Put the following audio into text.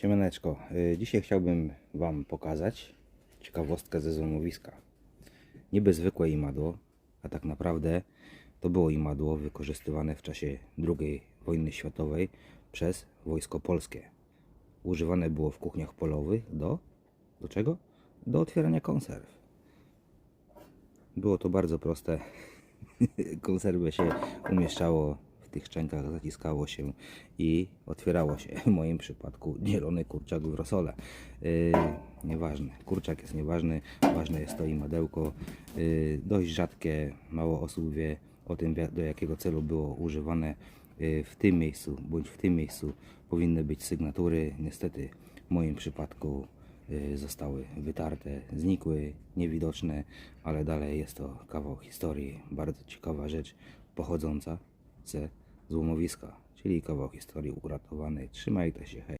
Siemaneczko, y, dzisiaj chciałbym Wam pokazać ciekawostkę ze złomowiska. Niby zwykłe imadło, a tak naprawdę to było imadło wykorzystywane w czasie II wojny światowej przez wojsko polskie. Używane było w kuchniach polowych do... do czego? Do otwierania konserw. Było to bardzo proste. Konserwę się umieszczało tych szczękach, zaciskało się i otwierało się. W moim przypadku dzielony kurczak w rosole. Yy, nieważne. Kurczak jest nieważny. Ważne jest to i madełko. Yy, dość rzadkie, mało osób wie o tym, do jakiego celu było używane. Yy, w tym miejscu bądź w tym miejscu powinny być sygnatury. Niestety w moim przypadku y, zostały wytarte, znikły, niewidoczne, ale dalej jest to kawał historii, bardzo ciekawa rzecz pochodząca ze złomowiska, czyli kawał historii uratowanej. Trzymajcie się, hej.